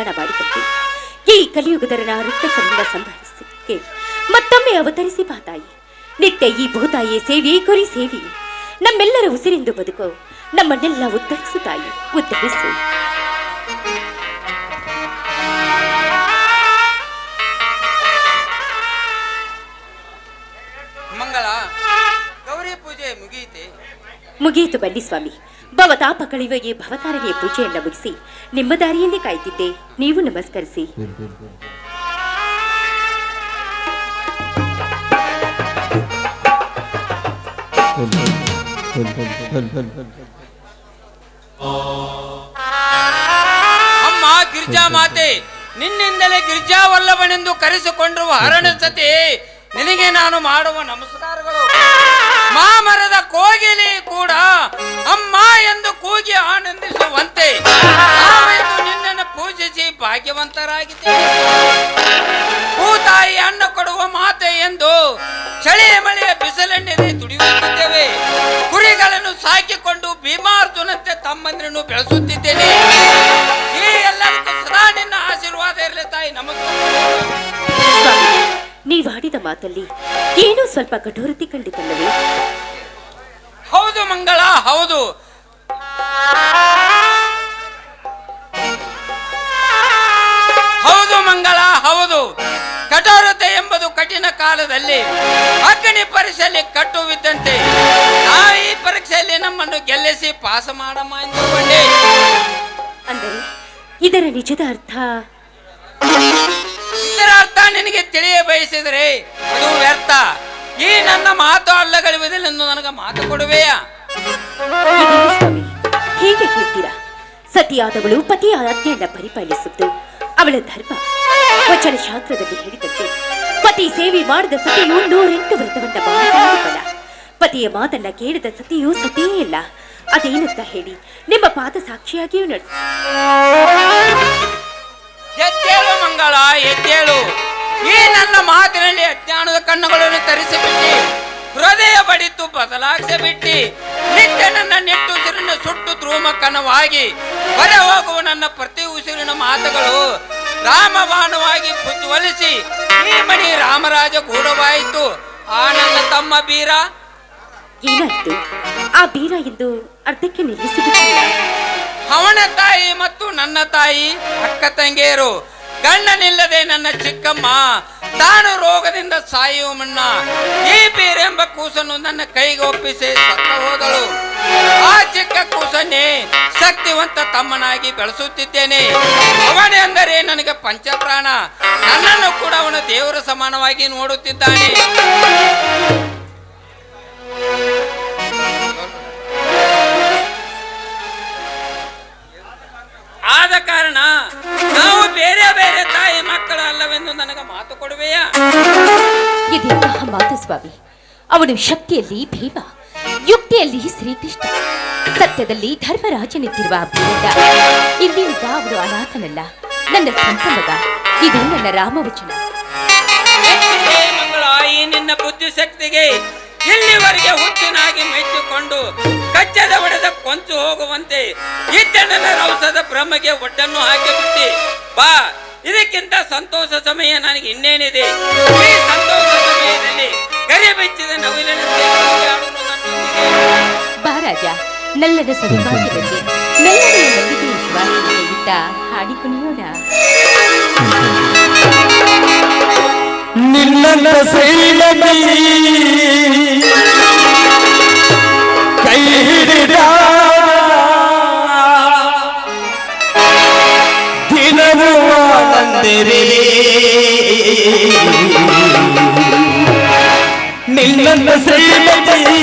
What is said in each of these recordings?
ಕಲ್ಯಾಣ ಮಾಡಿದಂತೆ ಈ ಕಲಿಯುಗದರನ ರಕ್ಕಸರನ್ನ ಸಂಹರಿಸಕ್ಕೆ ಮತ್ತೊಮ್ಮೆ ಅವತರಿಸಿ ಬಾತಾಯಿ ನಿತ್ಯ ಈ ಭೂತಾಯಿ ಸೇವೆ ಕುರಿ ಸೇವೆ. ನಮ್ಮೆಲ್ಲರ ಉಸಿರೆಂದು ಬದುಕು. ನಮ್ಮನ್ನೆಲ್ಲ ಉದ್ಧರಿಸು ತಾಯಿ. ಉದ್ಧರಿಸು ಮಂಗಳ ಗೌರಿ ಪೂಜೆ ಮುಗಿಯಿತೆ? ಮುಗಿಯಿತು ಬನ್ನಿ ಸ್ವಾಮಿ. ಭವತಾಪ ಭವತಾರಿಗೆ ಪೂಜೆಯನ್ನ ಮುಗಿಸಿ ನಿಮ್ಮ ದಾರಿಯಲ್ಲಿ ಕಾಯ್ತಿದ್ದೆ. ನೀವು ನಮಸ್ಕರಿಸಿ. ಅಮ್ಮ ಗಿರ್ಜಾ ಮಾತೆ ನಿನ್ನಿಂದಲೇ ಗಿರ್ಜಾ ವಲ್ಲಭನೆಂದು ಕರೆಸಿಕೊಂಡಿರುವ ಹರಣ ಸತಿ ನಿನಗೆ ನಾನು ಮಾಡುವ ನಮಸ್ಕಾರಗಳು. ಮಾಮರದ ಕೋಗಿಲಿ ಕೂಡ ಅಮ್ಮ ಎಂದು ಕೂಗಿ ಆನಂದಿಸುವಂತೆ. ನಿನ್ನನ್ನು ಪೂಜಿಸಿ ಭಾಗ್ಯವಂತರಾಗಿದ್ದೇವೆ. ಭೂತಾಯಿ ಅನ್ನ ಕೊಡುವ ಮಾತೆ ಎಂದು ಚಳಿ ಮಳೆಯ ಬಿಸಿಲೆಣ್ಣೆ ತುಡಿಯುತ್ತಿದ್ದೇವೆ. ಕುರಿಗಳನ್ನು ಸಾಕಿಕೊಂಡು ಭೀಮಾರ್ಜುನಂತೆ ತಮ್ಮಂದ್ರನ್ನು ಬೆಳೆಸುತ್ತಿದ್ದೇನೆ. ಈ ಎಲ್ಲದಕ್ಕೂ ಸದಾ ನಿನ್ನ ಆಶೀರ್ವಾದ ಇರಲಿ ತಾಯಿ. ನಮಸ್ಕಾರ. ನೀವಾಡಿದ ಮಾತಲ್ಲಿ ಏನೋ ಸ್ವಲ್ಪ ಕಠೋರತೆ ಕಂಡಿತಲ್ಲವೇ ಹೌದು ಮಂಗಳ ಹೌದು. ಹೌದು ಮಂಗಳ ಹೌದು. ಕಠೋರತೆ ಎಂಬುದು ಕಠಿಣ ಕಾಲದಲ್ಲಿ ಅಗ್ನಿ ಪರೀಕ್ಷೆಯಲ್ಲಿ ಕಟ್ಟುವಿದ್ದಂತೆ ನಾವು ಈ ಪರೀಕ್ಷೆಯಲ್ಲಿ ನಮ್ಮನ್ನು ಗೆಲ್ಲಿಸಿ ಪಾಸ ಮಾಡಮ್ಮ ಎಂದುಕೊಂಡೆ. ಅಂದರೆ ಇದರ ನಿಜದ ಅರ್ಥ ಅರ್ಥ ನಿನಗೆ ತಿಳಿಯ ಬಯಸಿದರೆ ಅದು ವ್ಯರ್ಥ. ಈ ನನ್ನ ಮಾತು ಅಲ್ಲಗಳಿವುದಿല്ലെಂದು ನನಗೆ ಮಾತು ಕೊಡುವೆಯ? ಹೇಗೆ ಕೇಳ್ತೀರಾ ಸತಿಯಾದವಳು ಪತಿಯ ಆಜ್ಞೆಯನ್ನ ಪರಿಪಾಲಿಸುತ್ತು ಅವಳ ಧರ್ಮ. ವಚನ ಶಾಸ್ತ್ರದಲ್ಲಿ ಹೇಳಿದಂತೆ, ಪತಿ ಸೇವೆ ಮಾಡಿದ ಸತಿಯು ನೂರೆಂಟು ವ್ರತವನ್ನ ಫಲ ಪತಿಯ ಮಾತನ್ನ ಕೇಳಿದ ಸತಿಯು ಸತಿಯೇ ಇಲ್ಲ ಅದೇನಂತ ಹೇಳಿ, ನಿಮ್ಮ ಪಾದ ಸಾಕ್ಷಿಯಾಗಿಯೂ ನಡೆಸ ಎದ್ದೇಳು ಮಂಗಳ, ಎದ್ದೇಳು. ಈ ನನ್ನ ಮಾತಿನಲ್ಲಿ ಅಜ್ಞಾನದ ಕಣ್ಣುಗಳನ್ನು ತರಿಸಿಬಿಟ್ಟಿ, ಹೃದಯ ಬಡಿತು ಬದಲಾಯಿಸಿಬಿಟ್ಟಿ, ನಿತ್ಯ ನನ್ನ ನೆಟ್ಟು ಉಸಿರಿನ ಸುಟ್ಟು ಕನವಾಗಿ ಹೊರ ಹೋಗುವ ನನ್ನ ಪ್ರತಿ ಉಸಿರಿನ ಮಾತುಗಳು ರಾಮಬಾಣವಾಗಿ ಪ್ರಜ್ವಲಿಸಿ ಈ ಮಣಿ ರಾಮರಾಜ ಗೂಢವಾಯಿತು ಆ ನನ್ನ ತಮ್ಮ ಬೀರ. ಏನಾಯ್ತು? ಆ ಬೀರ ಎಂದು ಅರ್ಧಕ್ಕೆ ನಿಲ್ಲಿಸಿಬಿಟ್ಟಿಲ್ಲ. ಅವನ ತಾಯಿ ಮತ್ತು ನನ್ನ ತಾಯಿ, ಅಕ್ಕ ತಂಗಿಯರು ಗಂಡನಿಲ್ಲದೆ ನನ್ನ ಚಿಕ್ಕಮ್ಮ, ತಾನು ರೋಗದಿಂದ ಸಾಯುವ ಮುನ್ನ ಈ ಬೇರೆಂಬ ಕೂಸನ್ನು ನನ್ನ ಕೈಗೆ ಒಪ್ಪಿಸಿ ಸತ್ತ ಹೋದಳು. ಆ ಚಿಕ್ಕ ಕೂಸನ್ನೇ ಶಕ್ತಿವಂತ ತಮ್ಮನಾಗಿ ಬೆಳೆಸುತ್ತಿದ್ದೇನೆ. ಅವನೇ ಅಂದರೆ ನನಗೆ ಪಂಚಪ್ರಾಣ. ನನ್ನನ್ನು ಕೂಡ ಅವನು ದೇವರ ಸಮಾನವಾಗಿ ನೋಡುತ್ತಿದ್ದಾನೆ. ಇದೆಂತಹ ಮಾತು ಸ್ವಾಮಿ, ಅವನು ಶಕ್ತಿಯಲ್ಲಿ ಭೀಮ, ಯುಕ್ತಿಯಲ್ಲಿ ಶ್ರೀಕೃಷ್ಣ. ಸತ್ಯದಲ್ಲಿ ಧರ್ಮರಾಜನಿದ್ದಿರುವ ಭೂತ ಇಂದಿನಿಂದ ಅವನು ಅನಾಥನಲ್ಲ, ನನ್ನ ಸ್ವಂತ ಮಗ. ಇದು ನನ್ನ ರಾಮವಚನ. ನಿನ್ನ ಬುದ್ಧಿಶಕ್ತಿಗೆ ಇಲ್ಲಿವರೆಗೆ ಹುಚ್ಚನಾಗಿ ಮೆಚ್ಚಿಕೊಂಡು ಕಚ್ಚದ ಒಡೆದ ಕೊಂಚು ಹೋಗುವಂತೆ ಇದ್ದಣ್ಣನ ರೌಸದ ಬ್ರಹ್ಮಗೆ ಒಡ್ಡನ್ನು ಹಾಕಿಬಿಟ್ಟಿ. ಬಾ, ಇದಕ್ಕಿಂತ ಸಂತೋಷ ಸಮಯ ನನಗೆ ಇನ್ನೇನಿದೆ. ಗರಿ ಬೆಚ್ಚಿದ ನವಿಲಿನಂತೆ ಆಡುವುದು ನನ್ನೊಂದಿಗೆ. ಬಾ ರಾಜ ನಲ್ಲನ ಸವಿಭಾಗ್ಯದಲ್ಲಿ ನಲ್ಲನೆಯ ಹಾಡಿ ಕುಣಿಯೋಣ ನಿನ್ನ ಸೈಲದಲ್ಲಿ ಕೈ ಹಿಡಿದ ದಿನವೂ ಆನಂದಿರಿ ನಿನ್ನ ಶೈಲಮಿ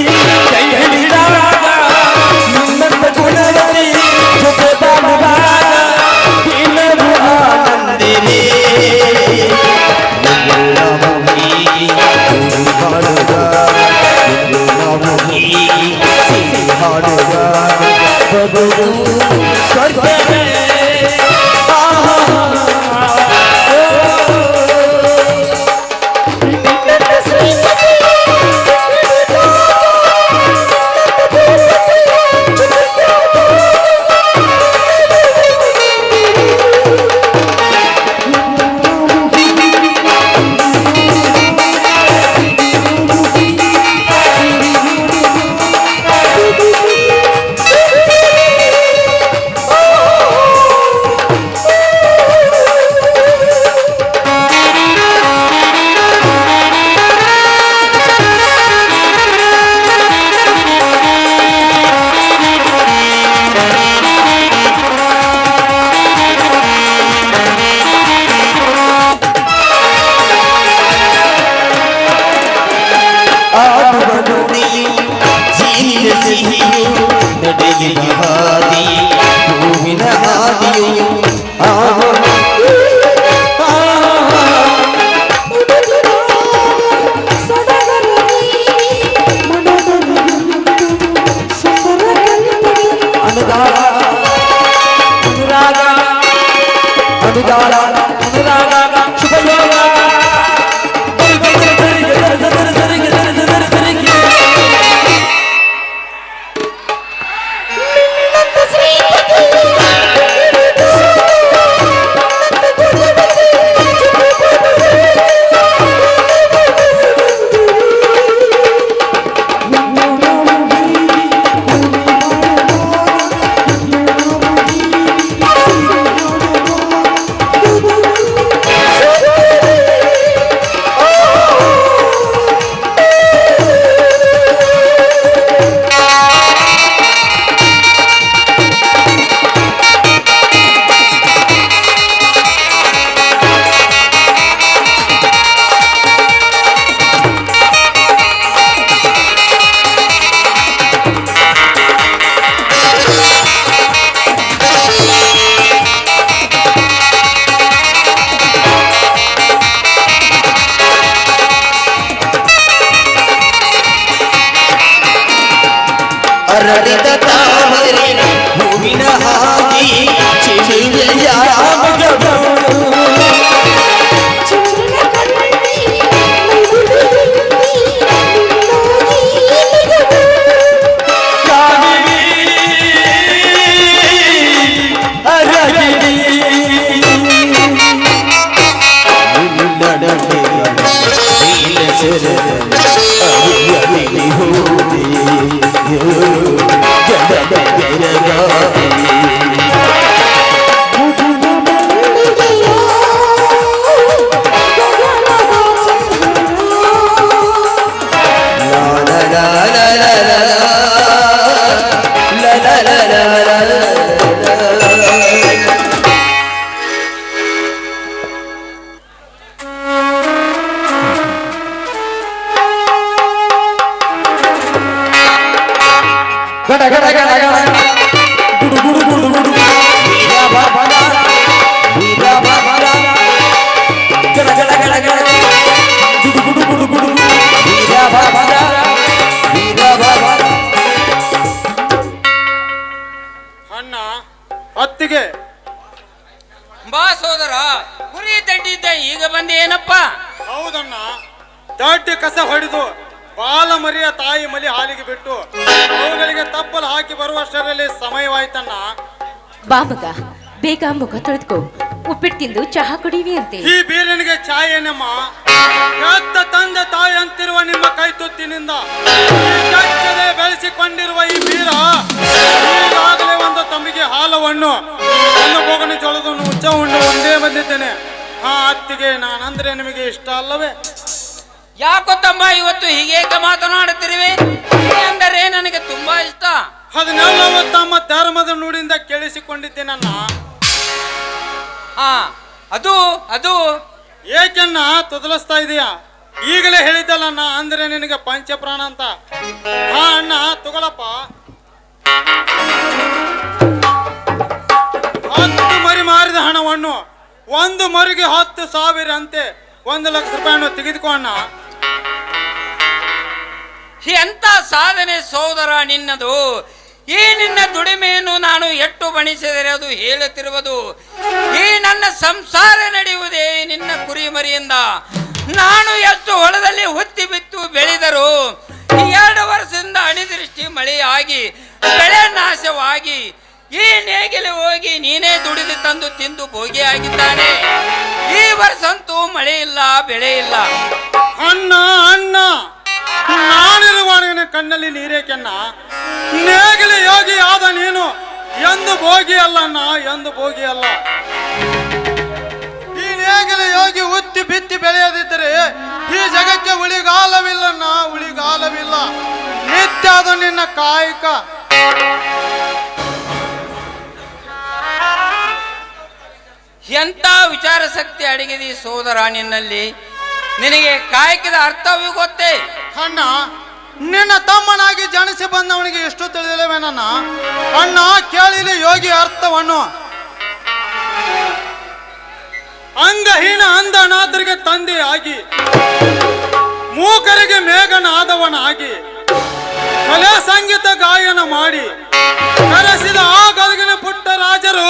Lolita ಹೊಡೆದು ಬಾಲ ಮರಿಯ ತಾಯಿ ಮಲಿ ಹಾಲಿಗೆ ಬಿಟ್ಟು ಅವುಗಳಿಗೆ ತಪ್ಪಲು ಹಾಕಿ ಬರುವಷ್ಟರಲ್ಲಿ ಸಮಯವಾಯ್ತಣ್ಣ. ಬಾ ಮಗ ಬೇಗ ಮುಖ ತೊಳೆದುಕೋ. ಉಪ್ಪಿಟ್ಟು ತಿಂದು ಚಹಾ ಕುಡಿವಿ ಅಂತೆ. ಈ ಬೀರನಿಗೆ ಛಾಯೆನಮ್ಮ ಹೆತ್ತ ತಂದೆ ತಾಯಿ ಅಂತಿರುವ ನಿಮ್ಮ ಕೈ ತುತ್ತಿನಿಂದ ಬೆಳೆಸಿಕೊಂಡಿರುವ ಈ ಬೀರ ಈಗಾಗಲೇ ಒಂದು ತಮ್ಮಿಗೆ ಹಾಲವನ್ನು ನನ್ನ ಬೋಗಣಿ ಜೋಳದನ್ನು ಉಚ್ಚ ಉಂಡು ಒಂದೇ ಬಂದಿದ್ದೇನೆ. ಹಾ ಅತ್ತಿಗೆ ನಾನಂದ್ರೆ ನಿಮಗೆ ಇಷ್ಟ ಅಲ್ಲವೇ? ಯಾಕೋ ತಮ್ಮ ಇವತ್ತು ಹೀಗೇಕೆ ಮಾತನಾಡುತ್ತಿರುವೆ? ಅಂದರೆ ನನಗೆ ತುಂಬಾ ಇಷ್ಟ. ಅದನ್ನೆಲ್ಲವೂ ತಮ್ಮ ಧರ್ಮದ ನುಡಿಯಿಂದ ಕೇಳಿಸಿಕೊಂಡಿದ್ದೇನನ್ನ ಹಾ ಅದು ಅದು. ಏಕೆನ್ನ ತೊದಲಿಸ್ತಾ ಇದೀಯಾ? ಈಗಲೇ ಹೇಳಿದ್ದಲ್ಲಣ್ಣ ಅಂದ್ರೆ ನಿನಗೆ ಪಂಚಪ್ರಾಣ ಅಂತ. ಹಾ ಅಣ್ಣ ತಗೊಳಪ್ಪ. ಹತ್ತು ಮರಿ ಮಾರಿದ ಹಣವನ್ನು ಒಂದು ಮರಿಗೆ ಹತ್ತು ಸಾವಿರ ಅಂತೆ ಒಂದು ಲಕ್ಷ ರೂಪಾಯಿಯನ್ನು ತೆಗೆದುಕೋ ಅಣ್ಣ. ಎಂತ ಸಾಧನೆ ಸೋದರ ನಿನ್ನದು. ಈ ನಿನ್ನ ದುಡಿಮೆಯನ್ನು ನಾನು ಎಟ್ಟು ಬಣಿಸಿದರೆ ಅದು ಹೇಳುತ್ತಿರುವುದು. ಈ ನನ್ನ ಸಂಸಾರ ನಡೆಯುವುದೇ ನಿನ್ನ ಕುರಿಮರಿಯಿಂದ. ನಾನು ಎಷ್ಟು ಹೊಲದಲ್ಲಿ ಹುತ್ತಿ ಬಿತ್ತು ಬೆಳೆದರು. ಎರಡು ವರ್ಷದಿಂದ ಅಣಿದೃಷ್ಟಿ ಮಳೆಯಾಗಿ, ಬೆಳೆ ನಾಶವಾಗಿ, ಈ ನೇಗಿಲು ಹೋಗಿ ನೀನೇ ದುಡಿದು ತಂದು ತಿಂದು ಭೋಗಿಯಾಗಿದ್ದಾನೆ. ಈ ವರ್ಷಂತೂ ಮಳೆ ಇಲ್ಲ, ಬೆಳೆ ಇಲ್ಲ. ಅಣ್ಣ ಅಣ್ಣ. ನಾನಿರುವಾಗ ನಿನ್ನ ಕಣ್ಣಲ್ಲಿ ನೀರೇಕೆನ್ನ ನೇಗಿಲು ಯೋಗಿ ಆದ ನೀನು. ಎಂದು ಭೋಗಿ ಅಲ್ಲಣ್ಣ ಎಂದು ಭೋಗಿ ಅಲ್ಲ. ಈ ನೇಗಿಲು ಯೋಗಿ ಉತ್ತಿ ಬಿತ್ತಿ ಬೆಳೆಯದಿದ್ದರೆ ಈ ಜಗಕ್ಕೆ ಉಳಿಗಾಲವಿಲ್ಲಣ್ಣ ಉಳಿಗಾಲವಿಲ್ಲ. ನಿತ್ಯ ಅದು ನಿನ್ನ ಕಾಯಕ. ಎಂತ ವಿಚಾರ ಶಕ್ತಿ ಅಡಗಿದೆ ಸೋದರ ನಿನ್ನಲ್ಲಿ? ನಿನಗೆ ಕಾಯಕದ ಅರ್ಥವೂ ಗೊತ್ತೇ? ಅಣ್ಣ, ನಿನ್ನ ತಮ್ಮನಾಗಿ ಜನಿಸಿ ಬಂದವನಿಗೆ ಎಷ್ಟು ತಿಳಿದಿಲ್ಲವೇನಣ್ಣ ಅಣ್ಣ, ಕೇಳಿಲಿ ಯೋಗಿ ಅರ್ಥವನ್ನು. ಅಂಗಹೀನ ಅಂಧನಾಥರಿಗೆ ತಂದೆ ಆಗಿ, ಮೂಕರಿಗೆ ಮೇಘನಾದವನಾಗಿ, ಕಲೆ ಸಂಗೀತ ಗಾಯನ ಮಾಡಿ, ಕರೆಸಿದ ಆ ಗದಗಿನ ಪುಟ್ಟ ರಾಜರು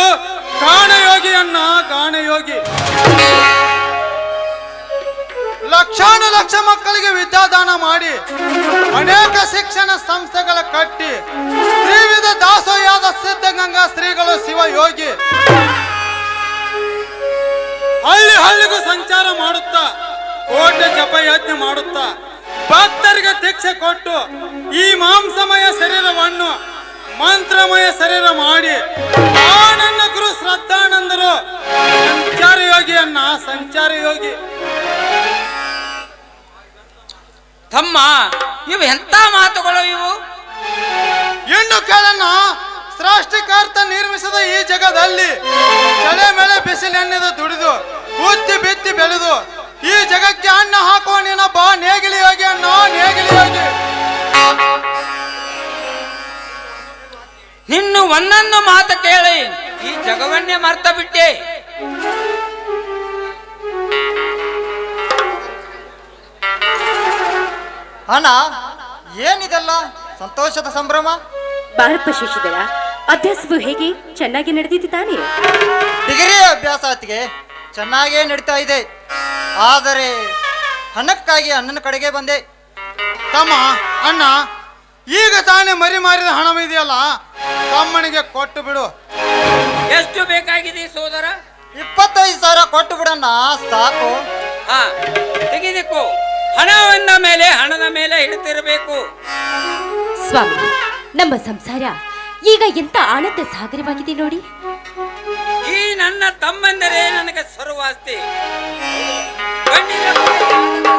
ಗಾಣಯೋಗಿಯನ್ನ, ಗಾಣಯೋಗಿ. ಲಕ್ಷಾನು ಲಕ್ಷ ಮಕ್ಕಳಿಗೆ ವಿದ್ಯಾದಾನ ಮಾಡಿ ಅನೇಕ ಶಿಕ್ಷಣ ಸಂಸ್ಥೆಗಳ ಕಟ್ಟಿ ತ್ರಿವಿಧ ದಾಸೋಯಾದ ಸಿದ್ಧಗಂಗಾ ಶ್ರೀಗಳು ಶಿವಯೋಗಿ. ಹಳ್ಳಿ ಹಳ್ಳಿಗೂ ಸಂಚಾರ ಮಾಡುತ್ತಾ, ಕೋಟೆ ಜಪ ಯಜ್ಞ ಮಾಡುತ್ತಾ, ಭಕ್ತರಿಗೆ ದೀಕ್ಷೆ ಕೊಟ್ಟು ಈ ಮಾಂಸಮಯ ಶರೀರವನ್ನು ಮಂತ್ರಮಯ ಶರೀರ ಮಾಡಿ ಆನಂದ ಗುರು ಶ್ರದ್ಧಾನಂದರು ಸಂಚಾರ ಯೋಗಿಯನ್ನ, ಸಂಚಾರ ಯೋಗಿ. ತಮ್ಮ ಇವು ಎಂತ ಮಾತುಗಳು ಇವು? ಹೆಣ್ಣು ಕೇಳನ್ನ ಸೃಷ್ಟಿಕರ್ತ ನಿರ್ಮಿಸಿದ ಈ ಜಗದಲ್ಲಿ ಚಳೆ ಮೇಲೆ ಬಿಸಿಲೆಣ್ಣೆದ ದುಡಿದು ಬುತ್ತಿ ಬಿತ್ತಿ ಬೆಳೆದು ಈ ಜಗಕ್ಕೆ ಅನ್ನ ಹಾಕುವ ನಿನ್ನ ಬಾ ನೇಗಿಲಿ ಹೋಗಿ ಅಣ್ಣ ನೇಗಿಲಿ ಹೋಗಿ. ನಿನ್ನ ಒಂದೊಂದು ಮಾತು ಕೇಳಿ ಈ ಜಗವನ್ನೇ ಮರ್ತ ಬಿಟ್ಟೆ. ಅಣ್ಣ ಏನಿದೆಲ್ಲ? ಸಂತೋಷದ ಸಂಭ್ರಮ? ಬಾರಪ್ಪ ಶಶಿಧರ ಅಭ್ಯಾಸವು ಹೇಗೆ ಚೆನ್ನಾಗಿ ನಡೆದಿದ್ದು ತಾನೇ? ಡಿಗ್ರಿ ಅಭ್ಯಾಸ ಆತಿಗೆ ಚೆನ್ನಾಗೇ ನಡೀತಾ ಇದೆ. ಆದರೆ ಹಣಕ್ಕಾಗಿ ಅಣ್ಣನ ಕಡೆಗೆ ಬಂದೆ. ತಮ್ಮ ಅಣ್ಣ ಈಗ ತಾನೇ ಮರಿ ಮಾರಿದ ಹಣವಿದೆಯಲ್ಲ ತಮ್ಮನಿಗೆ ಕೊಟ್ಟು ಬಿಡು. ಎಷ್ಟು ಬೇಕಾಗಿದೆ ಸೋದರ? ಇಪ್ಪತ್ತೈದು ಸಾವಿರ ಕೊಟ್ಟು ಬಿಡಣ್ಣ ಸಾಕು. ಹಾ ತೆಗೆದಿಕ್ಕು ಹಣವನ್ನ ಮೇಲೆ ಹಣದ ಮೇಲೆ ಇಡ್ತಿರಬೇಕು. ಸ್ವಾಮಿ ನಮ್ಮ ಸಂಸಾರ ಈಗ ಎಂತ ಆನಂದ ಸಾಗರವಾಗಿದೆ ನೋಡಿ. ಈ ನನ್ನ ತಮ್ಮಂದರೆ ನನಗೆ ಸರ್ವಾಸ್ತಿ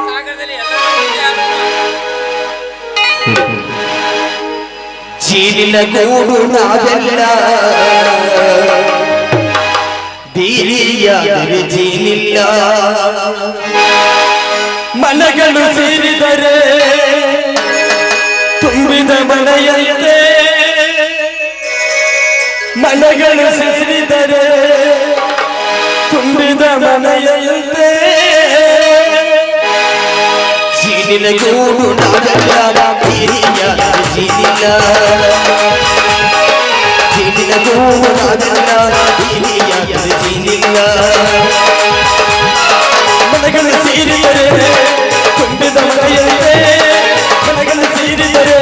ಸಾಗರದಲ್ಲಿ. ಚೀಲಿನ ಗೂಡು ನಾವೆಲ್ಲ. ಬೀರಿಯಾದರೆ ಚೀಲಿಲ್ಲ ಮನಗಳು ಸೇರಿದರೆ ತುಂಬಿದ ಮನೆಯಂತೆ ಮನಗಳು ಸೇರಿದರೆ ತುಂಬಿದ ಮನೆಯಂತೆ ಚೀಲಿನ ಗೂಡು ನಾವೆಲ್ಲ ಬೀರಿಯಾದರೆ ಚೀಲಿಲ್ಲ ಚೀಲಿನ ಗೂಡು ನಾವೆಲ್ಲ ಬೀರಿಯಾದರೆ ಚೀಲಿಲ್ಲ மனகன சீரியரே குண்டு தமதையத்தே மனகன சீரியரே